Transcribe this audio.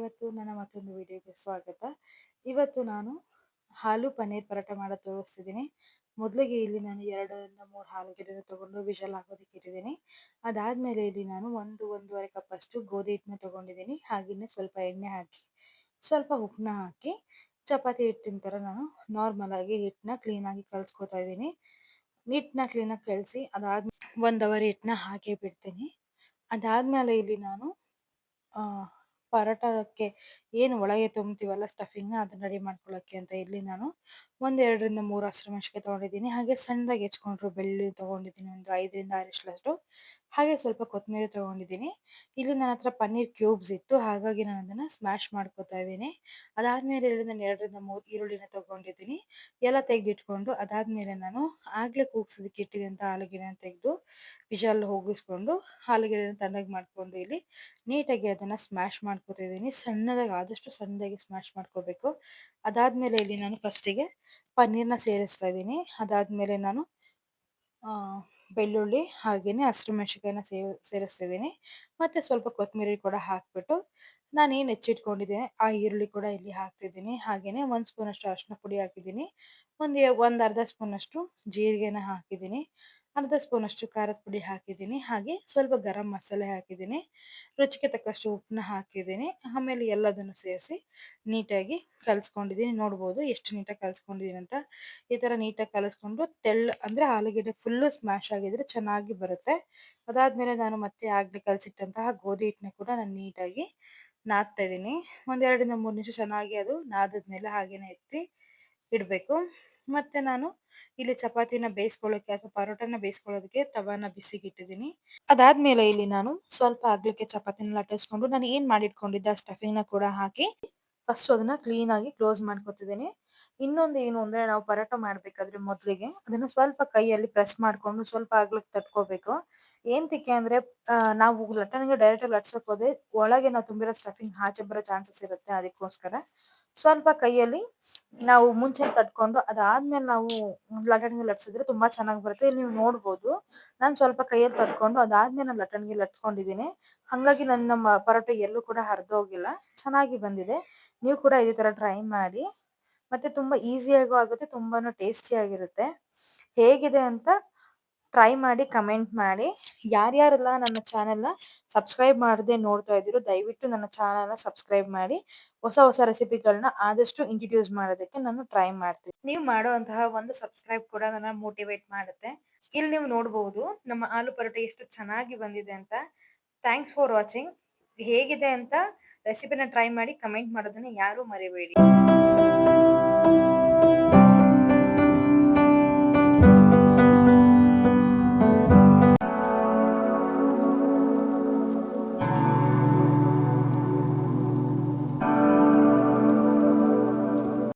ಇವತ್ತು ನನ್ನ ಮತ್ತೊಂದು ವಿಡಿಯೋಗೆ ಸ್ವಾಗತ. ಇವತ್ತು ನಾನು ಹಾಲು ಪನ್ನೀರ್ ಪರೋಟ ಮಾಡೋದು ತೋರಿಸ್ತಿದ್ದೀನಿ. ಮೊದಲಿಗೆ ಇಲ್ಲಿ ನಾನು ಎರಡರಿಂದ ಮೂರು ಹಾಲು ಗಿಡನ ತಗೊಂಡು ವಿಷಲ್ ಹಾಕೋದಕ್ಕೆ ಇಟ್ಟಿದ್ದೀನಿ. ಅದಾದಮೇಲೆ ಇಲ್ಲಿ ನಾನು ಒಂದು, ಒಂದೂವರೆ ಕಪ್ಪಷ್ಟು ಗೋಧಿ ಹಿಟ್ಟನ್ನ ತಗೊಂಡಿದ್ದೀನಿ. ಹಾಗೆಯೇ ಸ್ವಲ್ಪ ಎಣ್ಣೆ ಹಾಕಿ, ಸ್ವಲ್ಪ ಉಪ್ಪನ್ನ ಹಾಕಿ, ಚಪಾತಿ ಹಿಟ್ಟಿನ ಥರ ನಾನು ನಾರ್ಮಲ್ ಆಗಿ ಹಿಟ್ಟನ್ನ ಕ್ಲೀನಾಗಿ ಕಲಿಸ್ಕೊತಾ ಇದ್ದೀನಿ. ಹಿಟ್ಟನ್ನ ಕ್ಲೀನಾಗಿ ಕಲಸಿ ಅದಾದ ಒಂದು ಅವರ್ ಹಿಟ್ಟನ್ನ ಹಾಕೇ ಬಿಡ್ತೀನಿ. ಅದಾದಮೇಲೆ ಇಲ್ಲಿ ನಾನು ಪರೋಟಕ್ಕೆ ಏನು ಒಳಗೆ ತುಂಬ್ತೀವಲ್ಲ ಸ್ಟಫಿಂಗ್ನ ಅದನ್ನ ರೆಡಿ ಮಾಡ್ಕೊಳ್ಳೋಕ್ಕೆ ಅಂತ ಇಲ್ಲಿ ನಾನು ಒಂದು ಎರಡರಿಂದ ಮೂರು ಹಸಿರುಮೆಣಸಿನ್ಕಾಯಿ ತೊಗೊಂಡಿದ್ದೀನಿ. ಹಾಗೆ ಸಣ್ಣದಾಗಿ ಹೆಚ್ಕೊಂಡ್ರು, ಬೆಳ್ಳುಳ್ಳಿ ತೊಗೊಂಡಿದ್ದೀನಿ ಒಂದು ಐದರಿಂದ ಆರಷ್ಟಷ್ಟು ಹಾಗೆ ಸ್ವಲ್ಪ ಕೊತ್ತಂಬರಿ ತೊಗೊಂಡಿದ್ದೀನಿ. ಇಲ್ಲಿ ನನ್ನ ಹತ್ರ ಪನ್ನೀರ್ ಕ್ಯೂಬ್ಸ್ ಇತ್ತು. ಹಾಗಾಗಿ ನಾನು ಅದನ್ನು ಸ್ಮ್ಯಾಶ್ ಮಾಡ್ಕೋತಾ ಇದ್ದೀನಿ. ಅದಾದಮೇಲೆ ನಾನು ಎರಡರಿಂದ ಮೂರು ಈರುಳ್ಳಿನ ತೊಗೊಂಡಿದ್ದೀನಿ. ಎಲ್ಲ ತೆಗೆದಿಟ್ಕೊಂಡು ಅದಾದಮೇಲೆ ನಾನು ಆಗಲೇ ಕೂಗ್ಸೋದಕ್ಕೆ ಇಟ್ಟಿದ್ದಂಥ ಆಲೂಗೆಡ್ಡೆನ ತೆಗೆದು ವಿಷಲ್ ಹೋಗಿಸ್ಕೊಂಡು ಆಲೂಗೆಡ್ಡೆನ ತಣ್ಣಗೆ ಮಾಡಿಕೊಂಡು ಇಲ್ಲಿ ನೀಟಾಗಿ ಅದನ್ನು ಸ್ಮ್ಯಾಶ್ ಮಾಡ್ಕೊತಿದ್ದೀನಿ ಸಣ್ಣದಾಗಿ, ಆದಷ್ಟು ಸಣ್ಣದಾಗಿ ಸ್ಮ್ಯಾಶ್ ಮಾಡ್ಕೋಬೇಕು. ಅದಾದಮೇಲೆ ಇಲ್ಲಿ ನಾನು ಫಸ್ಟಿಗೆ ಪನ್ನೀರ್ನ ಸೇರಿಸ್ತಾ ಇದ್ದೀನಿ. ಅದಾದಮೇಲೆ ನಾನು ಬೆಳ್ಳುಳ್ಳಿ ಹಾಗೆಯೇ ಹಸಿರು ಮೆಣಸಿನ್ಕಾಯಿನ ಸೇ ಸೇರಿಸ್ತಿದ್ದೀನಿ ಮತ್ತು ಸ್ವಲ್ಪ ಕೊತ್ತಂಬರಿ ಕೂಡ ಹಾಕಿಬಿಟ್ಟು ನಾನು ಏನು ಹೆಚ್ಚಿಟ್ಕೊಂಡಿದ್ದೆ, ಆ ಈರುಳ್ಳಿ ಕೂಡ ಇಲ್ಲಿ ಹಾಕ್ತಿದ್ದೀನಿ ಹಾಗೆಯೇ ಒಂದು ಸ್ಪೂನಷ್ಟು ಅರಿಶಿನ ಪುಡಿ ಹಾಕಿದ್ದೀನಿ ಒಂದು ಒಂದು ಅರ್ಧ ಸ್ಪೂನಷ್ಟು ಜೀರಿಗೆನ ಹಾಕಿದ್ದೀನಿ ಅರ್ಧ ಸ್ಪೂನಷ್ಟು ಖಾರದ ಪುಡಿ ಹಾಕಿದ್ದೀನಿ. ಹಾಗೆ ಸ್ವಲ್ಪ ಗರಂ ಮಸಾಲೆ ಹಾಕಿದ್ದೀನಿ. ರುಚಿಗೆ ತಕ್ಕಷ್ಟು ಉಪ್ಪನ್ನ ಹಾಕಿದ್ದೀನಿ. ಆಮೇಲೆ ಎಲ್ಲದನ್ನು ಸೇರಿಸಿ ನೀಟಾಗಿ ಕಲಿಸ್ಕೊಂಡಿದ್ದೀನಿ. ನೋಡ್ಬೋದು ಎಷ್ಟು ನೀಟಾಗಿ ಕಲಿಸ್ಕೊಂಡಿದ್ದೀನಿ ಅಂತ. ಈ ಥರ ನೀಟಾಗಿ ಕಲಿಸ್ಕೊಂಡು ತೆಳ್ಳು ಅಂದರೆ ಆಲೂಗಡ್ಡೆ ಫುಲ್ಲು ಸ್ಮ್ಯಾಶ್ ಆಗಿದ್ರೆ ಚೆನ್ನಾಗಿ ಬರುತ್ತೆ. ಅದಾದಮೇಲೆ ನಾನು ಮತ್ತೆ ಆಗಲೇ ಕಲಸಿಟ್ಟಂತಹ ಗೋಧಿ ಹಿಟ್ಟನ್ನ ಕೂಡ ನಾನು ನೀಟಾಗಿ ನಾದ್ತಾ ಇದ್ದೀನಿ. ಒಂದೆರಡರಿಂದ ಮೂರು ನಿಮಿಷ ಚೆನ್ನಾಗಿ ಅದು ನಾದಿದ್ಮೇಲೆ ಹಾಗೇನೆ ಎತ್ತಿ ಇಡಬೇಕು. ಮತ್ತೆ ನಾನು ಇಲ್ಲಿ ಚಪಾತಿನ ಬೇಯಿಸ್ಕೊಳ್ಳೋಕೆ ಅಥವಾ ಪರೋಟನ ಬೇಯಿಸ್ಕೊಳ್ಳೋದಕ್ಕೆ ತವಾನ ಬಿಸಿಗೆ ಇಟ್ಟಿದ್ದೀನಿ ಅದಾದ್ಮೇಲೆ ಇಲ್ಲಿ ನಾನು ಸ್ವಲ್ಪ ಆಗ್ಲಿಕ್ಕೆ ಚಪಾತಿನ ಲಟ್ಟಿಸ್ಕೊಂಡು ನಾನು ಏನ್ ಮಾಡಿಟ್ಕೊಂಡಿದ್ದೆ ಆ ಸ್ಟಫಿಂಗ್ನ ಕೂಡ ಹಾಕಿ ಫಸ್ಟ್ ಅದನ್ನ ಕ್ಲೀನ್ ಆಗಿ ಕ್ಲೋಸ್ ಮಾಡ್ಕೊತಿದ್ದೀನಿ. ಇನ್ನೊಂದು ಏನು ಅಂದ್ರೆ ನಾವು ಪರೋಟ ಮಾಡ್ಬೇಕಾದ್ರೆ ಮೊದಲಿಗೆ ಅದನ್ನ ಸ್ವಲ್ಪ ಕೈಯಲ್ಲಿ ಪ್ರೆಸ್ ಮಾಡ್ಕೊಂಡು ಸ್ವಲ್ಪ ಆಗ್ಲಿಕ್ಕೆ ತಟ್ಕೋಬೇಕು. ಏಂತಕ್ಕೆ ಅಂದ್ರೆ ನಾವು ಲಟ್ಟಣಿಗೆ ಡೈರೆಕ್ಟ್ ಲಟ್ಸಕ್ ಹೋದ್ರೆ ಒಳಗೆ ನಾವು ತುಂಬಿರೋ ಸ್ಟಫಿಂಗ್ ಹಾಚೆ ಬರೋ ಚಾನ್ಸಸ್ ಇರುತ್ತೆ ಅದಕ್ಕೋಸ್ಕರ. ಸ್ವಲ್ಪ ಕೈಯಲ್ಲಿ ನಾವು ಮುಂಚೆ ತಟ್ಕೊಂಡು ಅದಾದ್ಮೇಲೆ ನಾವು ಲಟ್ಟಣಿಗೆ ಲಟ್ಸಿದ್ರೆ ತುಂಬಾ ಚೆನ್ನಾಗಿ ಬರುತ್ತೆ. ಇಲ್ಲಿ ನೀವು ನೋಡ್ಬೋದು, ನಾನು ಸ್ವಲ್ಪ ಕೈಯಲ್ಲಿ ತಟ್ಕೊಂಡು ಅದಾದ್ಮೇಲೆ ನಾನು ಲಟ್ಟಣಿಗೆ ಲಟ್ಕೊಂಡಿದ್ದೀನಿ. ಹಾಗಾಗಿ ನನ್ನ ಪರೋಟ ಎಲ್ಲೂ ಕೂಡ ಹರಿದೋಗಿಲ್ಲ ಚೆನ್ನಾಗಿ ಬಂದಿದೆ. ನೀವು ಕೂಡ ಇದೇ ತರ ಟ್ರೈ ಮಾಡಿ. ಮತ್ತೆ ತುಂಬಾ ಈಸಿಯಾಗೂ ಆಗುತ್ತೆ, ತುಂಬಾನು ಟೇಸ್ಟಿ ಆಗಿರುತ್ತೆ. ಹೇಗಿದೆ ಅಂತ ಟ್ರೈ ಮಾಡಿ ಕಮೆಂಟ್ ಮಾಡಿ. ಯಾರ್ಯಾರೆಲ್ಲ ನನ್ನ ಚಾನೆಲ್ನ ಸಬ್ಸ್ಕ್ರೈಬ್ ಮಾಡದೆ ನೋಡ್ತಾ ಇದ್ದೀರೋ, ದಯವಿಟ್ಟು ನನ್ನ ಚಾನೆಲ್ನ ಸಬ್ಸ್ಕ್ರೈಬ್ ಮಾಡಿ. ಹೊಸ ಹೊಸ ರೆಸಿಪಿಗಳನ್ನ ಆದಷ್ಟು ಇಂಟ್ರಡ್ಯೂಸ್ ಮಾಡೋದಕ್ಕೆ ನಾನು ಟ್ರೈ ಮಾಡ್ತೀನಿ. ನೀವು ಮಾಡುವಂತಹ ಒಂದು ಸಬ್ಸ್ಕ್ರೈಬ್ ಕೂಡ ನನ್ನ ಮೋಟಿವೇಟ್ ಮಾಡುತ್ತೆ. ಇಲ್ಲಿ ನೀವು ನೋಡಬಹುದು ನಮ್ಮ ಆಲೂ ಪರೋಟ ಎಷ್ಟು ಚೆನ್ನಾಗಿ ಬಂದಿದೆ ಅಂತ. ಥ್ಯಾಂಕ್ಸ್ ಫಾರ್ ವಾಚಿಂಗ್ ಹೇಗಿದೆ ಅಂತ ರೆಸಿಪಿನ ಟ್ರೈ ಮಾಡಿ ಕಮೆಂಟ್ ಮಾಡೋದನ್ನ ಯಾರು ಮರಿಬೇಡಿ.